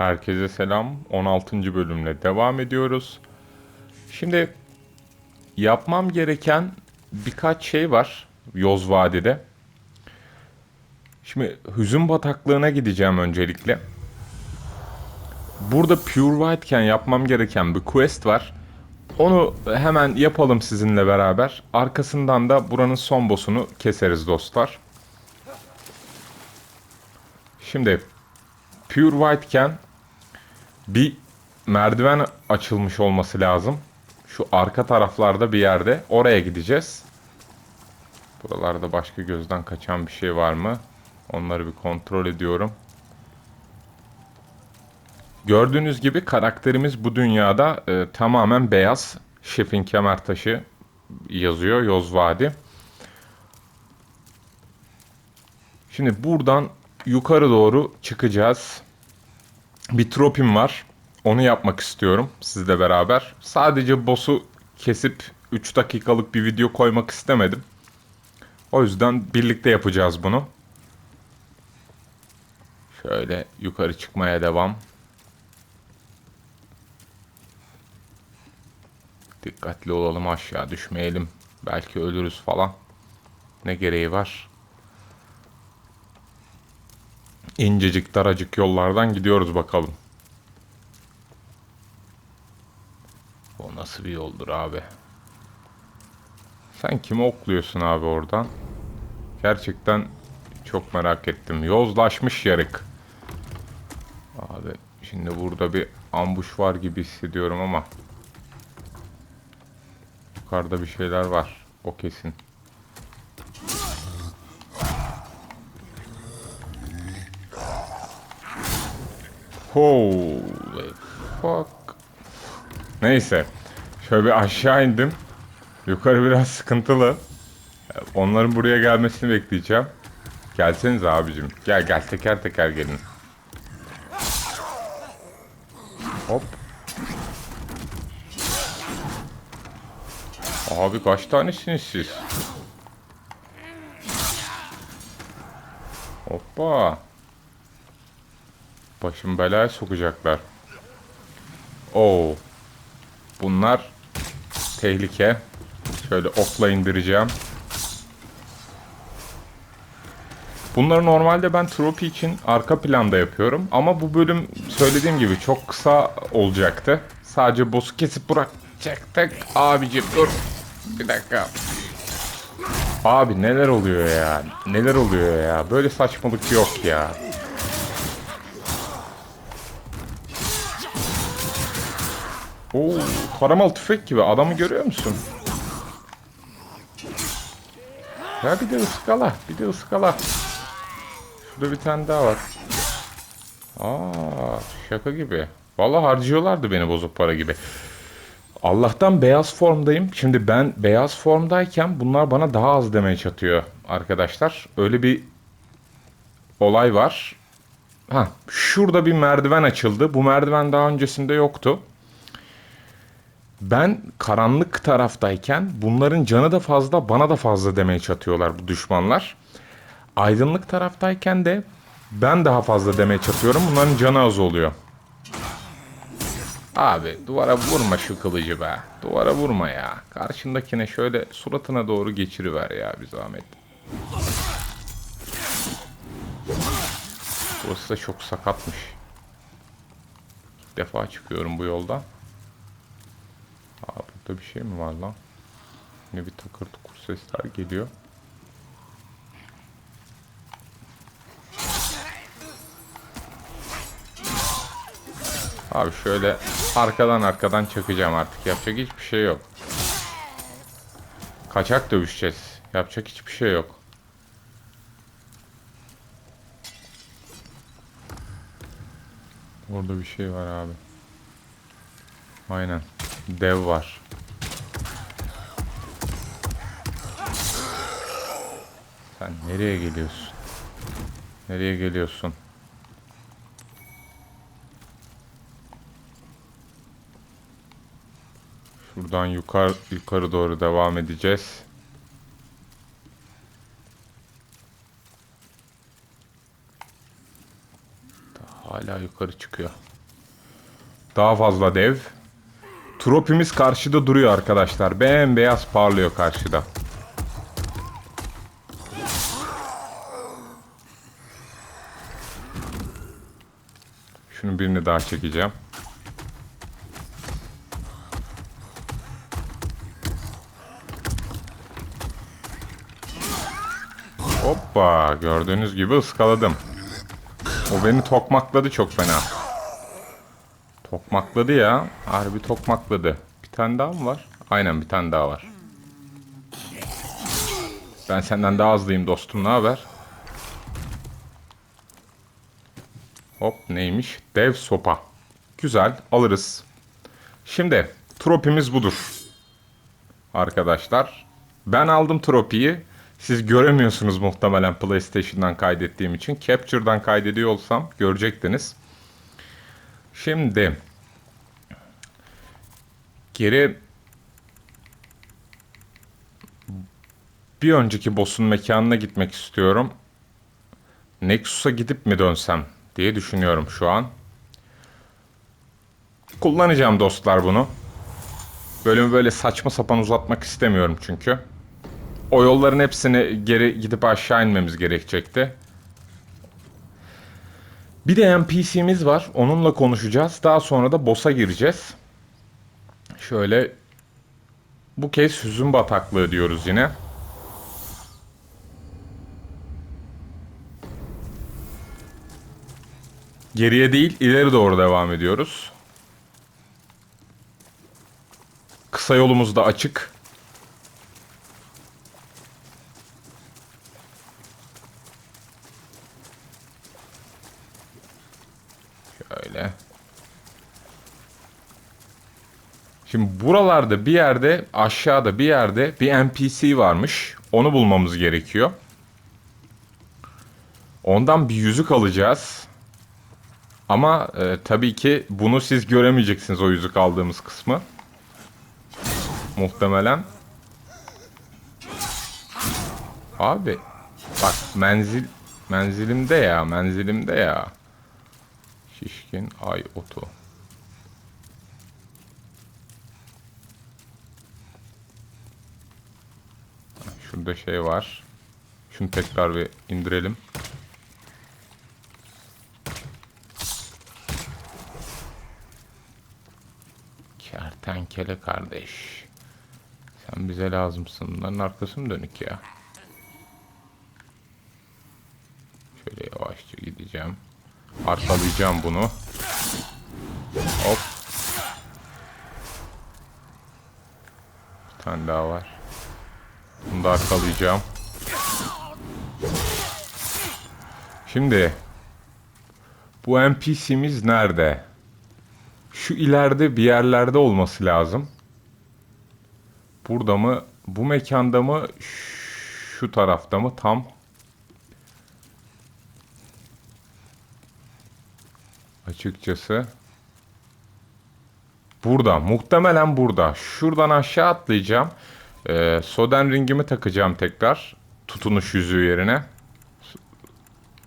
Herkese selam. 16. bölümle devam ediyoruz. Şimdi yapmam gereken birkaç şey var Yoz Vadi'de. Şimdi hüzün bataklığına gideceğim öncelikle. Burada Pure White'ken yapmam gereken bir quest var. Onu hemen yapalım sizinle beraber. Arkasından da buranın son boss'unu keseriz dostlar. Şimdi Pure White'ken bir merdiven açılmış olması lazım. Şu arka taraflarda bir yerde. Oraya gideceğiz. Buralarda başka gözden kaçan bir şey var mı? Onları bir kontrol ediyorum. Gördüğünüz gibi karakterimiz bu dünyada e, tamamen beyaz. Şefin kemertaşı yazıyor Yoz Vadi. Şimdi buradan yukarı doğru çıkacağız. Bir tropim var. Onu yapmak istiyorum sizle beraber. Sadece boss'u kesip 3 dakikalık bir video koymak istemedim. O yüzden birlikte yapacağız bunu. Şöyle yukarı çıkmaya devam. Dikkatli olalım aşağı düşmeyelim. Belki ölürüz falan. Ne gereği var? İncecik daracık yollardan gidiyoruz bakalım. O nasıl bir yoldur abi? Sen kimi okluyorsun abi oradan? Gerçekten çok merak ettim. Yozlaşmış yarık. Abi şimdi burada bir ambush var gibi hissediyorum ama yukarıda bir şeyler var. O kesin. Holy fuck. Neyse. Şöyle bir aşağı indim. Yukarı biraz sıkıntılı. Onların buraya gelmesini bekleyeceğim. Gelseniz abicim. Gel gel teker teker gelin. Hop. Abi kaç tanesiniz siz? Hoppa. Başım belaya sokacaklar. Oo. Bunlar tehlike. Şöyle okla indireceğim. Bunları normalde ben tropi için arka planda yapıyorum. Ama bu bölüm söylediğim gibi çok kısa olacaktı. Sadece boss'u kesip bırakacaktık. Abicim dur. Bir dakika. Abi neler oluyor ya? Neler oluyor ya? Böyle saçmalık yok ya. Oo, taramalı tüfek gibi. Adamı görüyor musun? Ya bir de ıskala. Bir de ıskala. Şurada bir tane daha var. Aa, şaka gibi. Vallahi harcıyorlardı beni bozuk para gibi. Allah'tan beyaz formdayım. Şimdi ben beyaz formdayken bunlar bana daha az demeye çatıyor arkadaşlar. Öyle bir olay var. Ha, şurada bir merdiven açıldı. Bu merdiven daha öncesinde yoktu. Ben karanlık taraftayken bunların canı da fazla bana da fazla demeye çatıyorlar bu düşmanlar. Aydınlık taraftayken de ben daha fazla demeye çatıyorum. Bunların canı az oluyor. Abi duvara vurma şu kılıcı be. Duvara vurma ya. Karşındakine şöyle suratına doğru geçiriver ya bir zahmet. Burası da çok sakatmış. İlk defa çıkıyorum bu yoldan. Aa burada bir şey mi var lan? Yine bir takır tukur sesler geliyor. Abi şöyle arkadan arkadan çakacağım artık. Yapacak hiçbir şey yok. Kaçak dövüşeceğiz. Yapacak hiçbir şey yok. Orada bir şey var abi. Aynen. Dev var. Sen nereye geliyorsun? Nereye geliyorsun? Şuradan yukarı yukarı doğru devam edeceğiz. Hala yukarı çıkıyor. Daha fazla dev. Tropimiz karşıda duruyor arkadaşlar. Bembeyaz parlıyor karşıda. Şunu birini daha çekeceğim. Hoppa gördüğünüz gibi ıskaladım. O beni tokmakladı çok fena. Tokmakladı ya. Harbi tokmakladı. Bir tane daha mı var? Aynen bir tane daha var. Ben senden daha hızlıyım dostum. Ne haber? Hop neymiş? Dev sopa. Güzel alırız. Şimdi tropimiz budur. Arkadaşlar. Ben aldım tropiyi. Siz göremiyorsunuz muhtemelen PlayStation'dan kaydettiğim için. Capture'dan kaydediyor olsam görecektiniz. Şimdi geri bir önceki boss'un mekanına gitmek istiyorum. Nexus'a gidip mi dönsem diye düşünüyorum şu an. Kullanacağım dostlar bunu. Bölümü böyle saçma sapan uzatmak istemiyorum çünkü. O yolların hepsini geri gidip aşağı inmemiz gerekecekti. Bir de NPC'miz var. Onunla konuşacağız. Daha sonra da boss'a gireceğiz. Şöyle bu kez hüzün bataklığı diyoruz yine. Geriye değil, ileri doğru devam ediyoruz. Kısa yolumuz da açık. Şöyle. Şimdi buralarda bir yerde aşağıda bir yerde bir NPC varmış. Onu bulmamız gerekiyor. Ondan bir yüzük alacağız. Ama e, tabii ki bunu siz göremeyeceksiniz o yüzük aldığımız kısmı. Muhtemelen. Abi bak menzil menzilimde ya menzilimde ya. Şişkin ay otu. Şurada şey var. Şunu tekrar bir indirelim. Kertenkele kardeş. Sen bize lazımsın. Bunların arkası mı dönük ya? Şöyle yavaşça gideceğim. Arkalayacağım bunu. Hop. Bir tane daha var. Bunu da arkalayacağım. Şimdi bu NPC'miz nerede? Şu ileride bir yerlerde olması lazım. Burada mı? Bu mekanda mı? Şu tarafta mı? Tam. Açıkçası. Burada. Muhtemelen burada. Şuradan aşağı atlayacağım. Ee, Soden ringimi takacağım tekrar. Tutunuş yüzüğü yerine.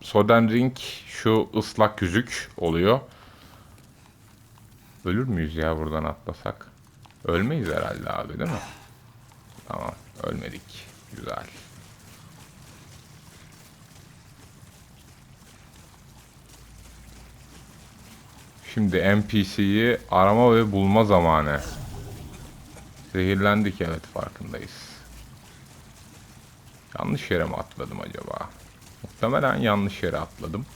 Soden ring şu ıslak yüzük oluyor. Ölür müyüz ya buradan atlasak? Ölmeyiz herhalde abi değil mi? Tamam ölmedik. Güzel. Şimdi NPC'yi arama ve bulma zamanı. Zehirlendik evet farkındayız. Yanlış yere mi atladım acaba? Muhtemelen yanlış yere atladım.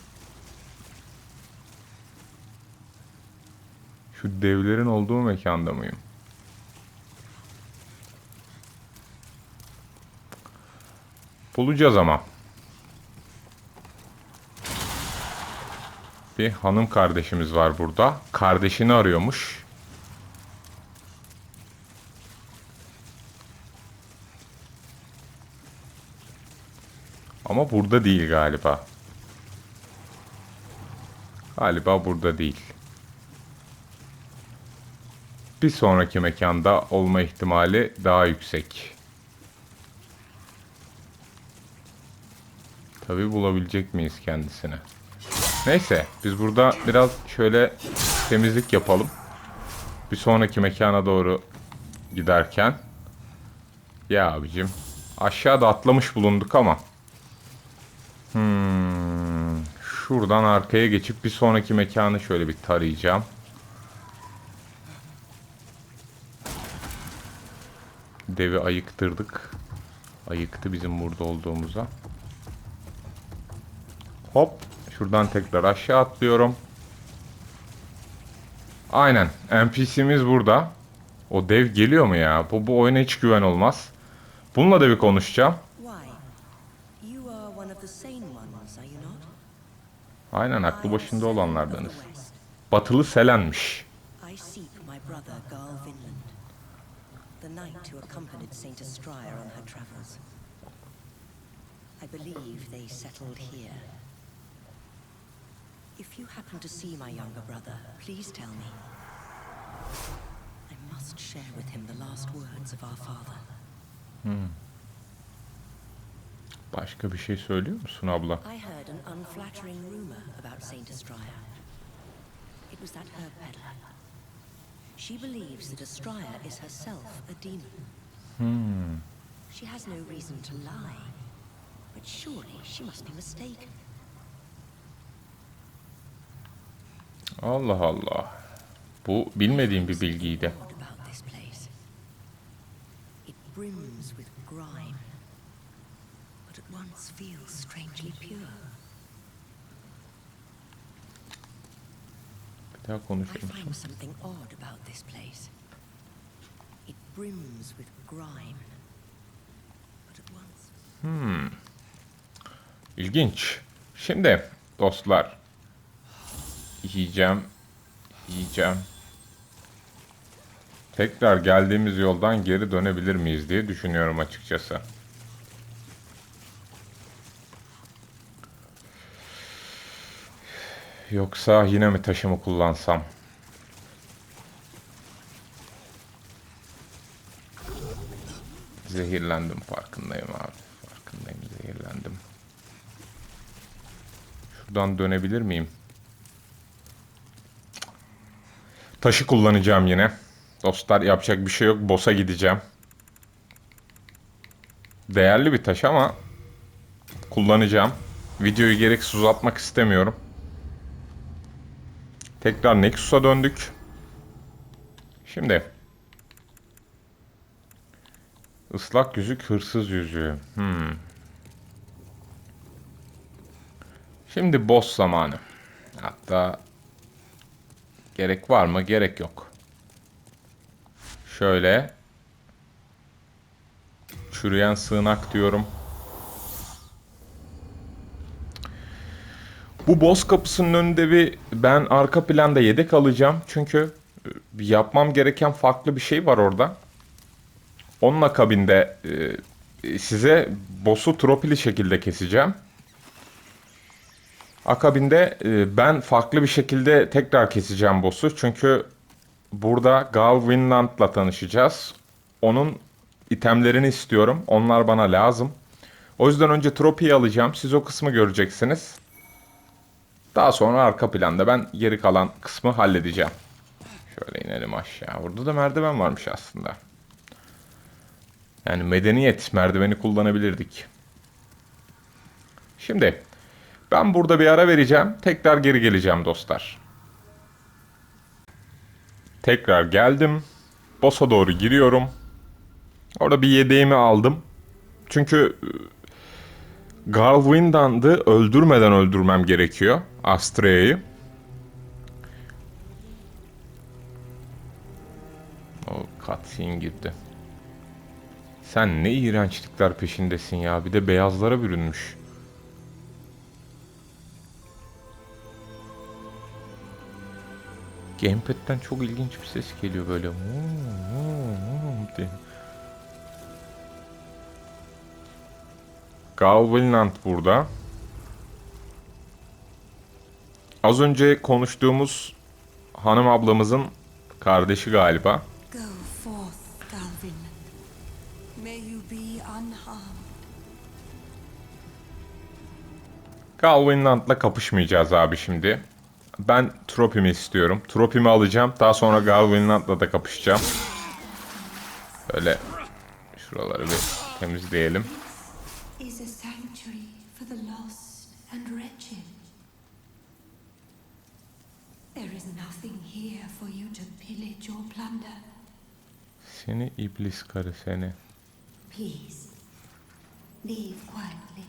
Şu devlerin olduğu mekanda mıyım? Bulacağız ama. Bir hanım kardeşimiz var burada. Kardeşini arıyormuş. Ama burada değil galiba. Galiba burada değil. Bir sonraki mekanda olma ihtimali daha yüksek. Tabi bulabilecek miyiz kendisini? Neyse biz burada biraz şöyle temizlik yapalım. Bir sonraki mekana doğru giderken. Ya abicim. Aşağıda atlamış bulunduk ama. Hmm, şuradan arkaya geçip bir sonraki mekanı şöyle bir tarayacağım. Devi ayıktırdık. Ayıktı bizim burada olduğumuza. Hop. Şuradan tekrar aşağı atlıyorum. Aynen. NPC'miz burada. O dev geliyor mu ya? Bu, bu oyuna hiç güven olmaz. Bununla da bir konuşacağım. Aynen aklı başında olanlardanız. Batılı Selen'miş. I seek my brother Garl Vinland, the knight who accompanied Saint Estraya on her travels. I believe they settled here. If you happen to see my younger brother, please tell me. I must share with him the last words of our father. Başka bir şey söylüyor musun abla? I heard an unflattering rumor about Saint Estraya. It was that herb peddler. She believes that Estraya is herself a demon. Hmm. She has no reason to lie. But surely she must be mistaken. Allah Allah. Bu bilmediğim bir bilgiydi. It brims with grime, at once feels strangely pure. I find something odd about this place. It brims with grime, but at once İlginç. Şimdi dostlar. Yiyeceğim. Yiyeceğim. Tekrar geldiğimiz yoldan geri dönebilir miyiz diye düşünüyorum açıkçası. Yoksa yine mi taşımı kullansam? Zehirlendim farkındayım abi. Farkındayım zehirlendim. Şuradan dönebilir miyim? Taşı kullanacağım yine. Dostlar yapacak bir şey yok. Boss'a gideceğim. Değerli bir taş ama kullanacağım. Videoyu gereksiz uzatmak istemiyorum. Tekrar Nexus'a döndük. Şimdi Islak yüzük hırsız yüzüğü. Hmm. Şimdi boss zamanı. Hatta gerek var mı? Gerek yok. Şöyle çürüyen sığınak diyorum. Bu boss kapısının önünde bir ben arka planda yedek alacağım. Çünkü e, yapmam gereken farklı bir şey var orada. Onun akabinde e, size boss'u tropili şekilde keseceğim. Akabinde e, ben farklı bir şekilde tekrar keseceğim boss'u. Çünkü burada Gal Winland'la tanışacağız. Onun itemlerini istiyorum. Onlar bana lazım. O yüzden önce tropiyi alacağım. Siz o kısmı göreceksiniz. Daha sonra arka planda ben geri kalan kısmı halledeceğim. Şöyle inelim aşağı. Burada da merdiven varmış aslında. Yani medeniyet merdiveni kullanabilirdik. Şimdi ben burada bir ara vereceğim. Tekrar geri geleceğim dostlar. Tekrar geldim. Boss'a doğru giriyorum. Orada bir yedeğimi aldım. Çünkü e, Garwindand'ı öldürmeden öldürmem gerekiyor. Astraya'yı. O cutscene gitti. Sen ne iğrençlikler peşindesin ya. Bir de beyazlara bürünmüş. Gamepad'den çok ilginç bir ses geliyor böyle. Galvinland burada. Az önce konuştuğumuz hanım ablamızın kardeşi galiba. Galvinland'la kapışmayacağız abi şimdi. ben Tropim'i istiyorum. Tropim'i alacağım. Daha sonra Galvinland'la da kapışacağım. Böyle şuraları bir temizleyelim. Is a sanctuary for the lost and wretched. There is nothing here for you to or plunder. Seni iblis karı seni. Please, leave quietly.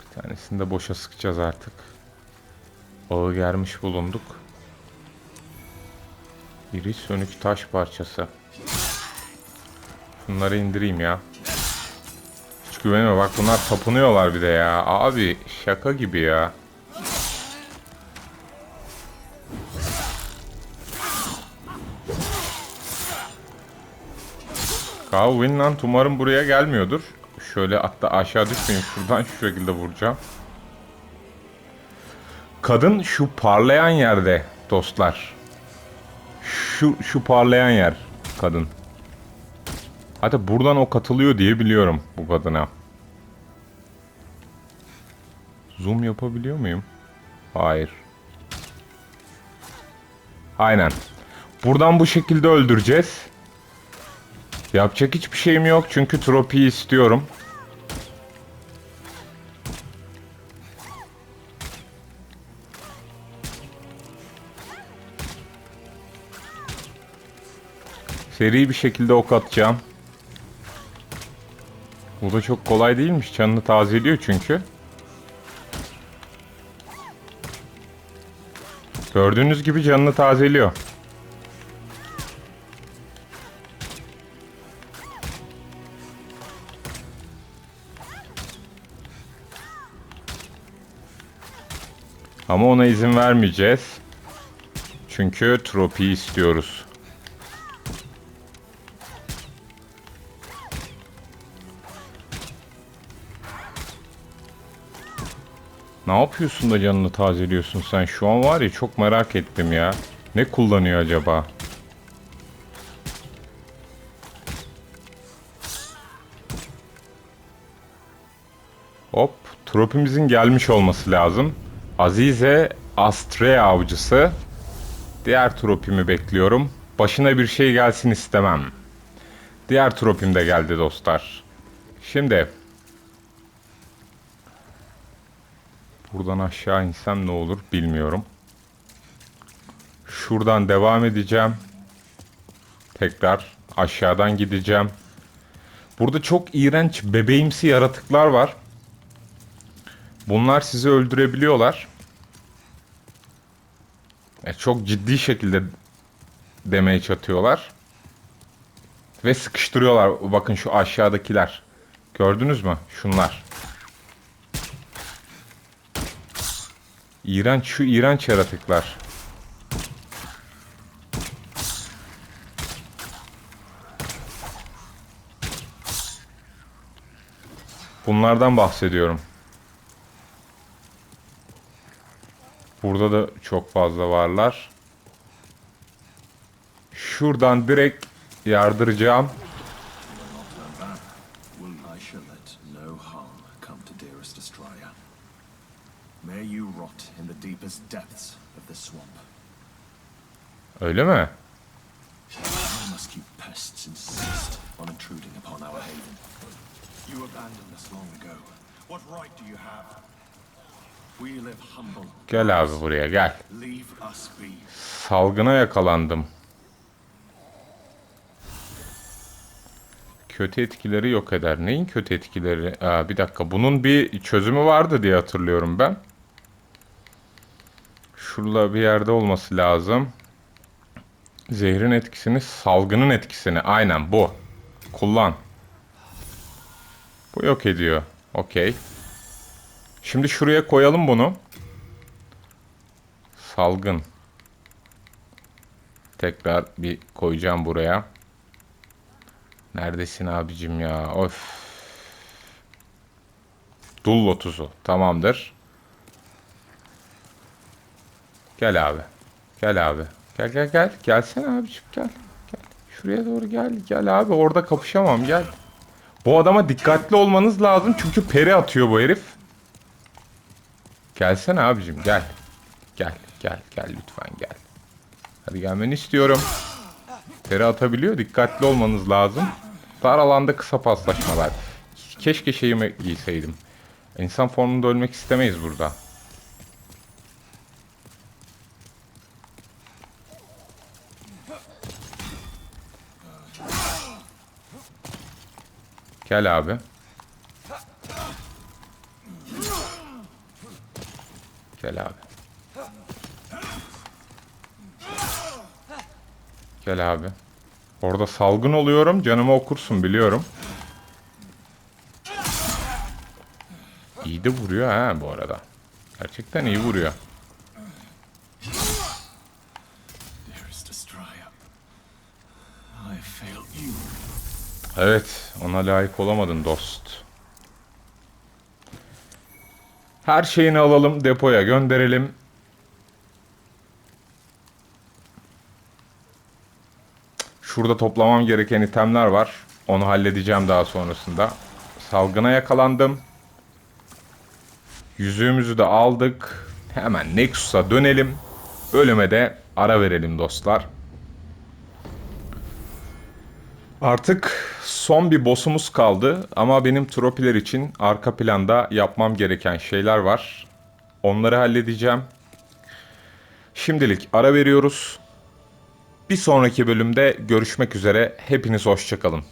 Bir tanesini de boşa sıkacağız artık. Ağı germiş bulunduk. İri sönük taş parçası. Şunları indireyim ya. Hiç güvenme bak bunlar tapınıyorlar bir de ya. Abi şaka gibi ya. Gal Winland umarım buraya gelmiyordur. Şöyle hatta aşağı düşmeyeyim şuradan şu şekilde vuracağım. Kadın şu parlayan yerde dostlar. Şu şu parlayan yer kadın. Hatta buradan o katılıyor diye biliyorum bu kadına. Zoom yapabiliyor muyum? Hayır. Aynen. Buradan bu şekilde öldüreceğiz. Yapacak hiçbir şeyim yok çünkü tropiyi istiyorum. Seri bir şekilde ok atacağım. Bu da çok kolay değilmiş. Canını tazeliyor çünkü. Gördüğünüz gibi canını tazeliyor. Ama ona izin vermeyeceğiz. Çünkü tropiyi istiyoruz. Ne yapıyorsun da canını tazeliyorsun sen? Şu an var ya çok merak ettim ya. Ne kullanıyor acaba? Hop, tropimizin gelmiş olması lazım. Azize Astrea avcısı. Diğer tropimi bekliyorum. Başına bir şey gelsin istemem. Diğer tropim de geldi dostlar. Şimdi buradan aşağı insem ne olur bilmiyorum. Şuradan devam edeceğim. Tekrar aşağıdan gideceğim. Burada çok iğrenç bebeğimsi yaratıklar var. Bunlar sizi öldürebiliyorlar. E, çok ciddi şekilde damage atıyorlar. Ve sıkıştırıyorlar. Bakın şu aşağıdakiler. Gördünüz mü? Şunlar. İğrenç şu iğrenç yaratıklar. Bunlardan bahsediyorum. Burada da çok fazla varlar. Şuradan direkt yardıracağım. Live humble. Gel abi buraya gel. Salgına yakalandım. Kötü etkileri yok eder. Neyin kötü etkileri? Aa, bir dakika. Bunun bir çözümü vardı diye hatırlıyorum ben. Şurada bir yerde olması lazım. Zehrin etkisini, salgının etkisini. Aynen bu. Kullan. Bu yok ediyor. Okey. Şimdi şuraya koyalım bunu. Salgın. Tekrar bir koyacağım buraya. Neredesin abicim ya? Of. Dul lotusu. Tamamdır. Gel abi. Gel abi. Gel gel gel. Gelsene abiciğim gel. Gel. Şuraya doğru gel. Gel abi orada kapışamam gel. Bu adama dikkatli olmanız lazım çünkü peri atıyor bu herif. Gelsene abicim gel. Gel gel gel lütfen gel. Hadi gelmeni istiyorum. Peri atabiliyor dikkatli olmanız lazım. Dar alanda kısa paslaşmalar. Keşke şeyimi giyseydim. İnsan formunda ölmek istemeyiz burada. Gel abi. Gel abi. Gel abi. Orada salgın oluyorum. Canımı okursun biliyorum. İyi de vuruyor ha bu arada. Gerçekten iyi vuruyor. Evet, ona layık olamadın dost. Her şeyini alalım, depoya gönderelim. Şurada toplamam gereken itemler var. Onu halledeceğim daha sonrasında. Salgına yakalandım. Yüzüğümüzü de aldık. Hemen Nexus'a dönelim. Ölüme de ara verelim dostlar. Artık son bir boss'umuz kaldı ama benim tropiler için arka planda yapmam gereken şeyler var. Onları halledeceğim. Şimdilik ara veriyoruz. Bir sonraki bölümde görüşmek üzere. Hepiniz hoşçakalın.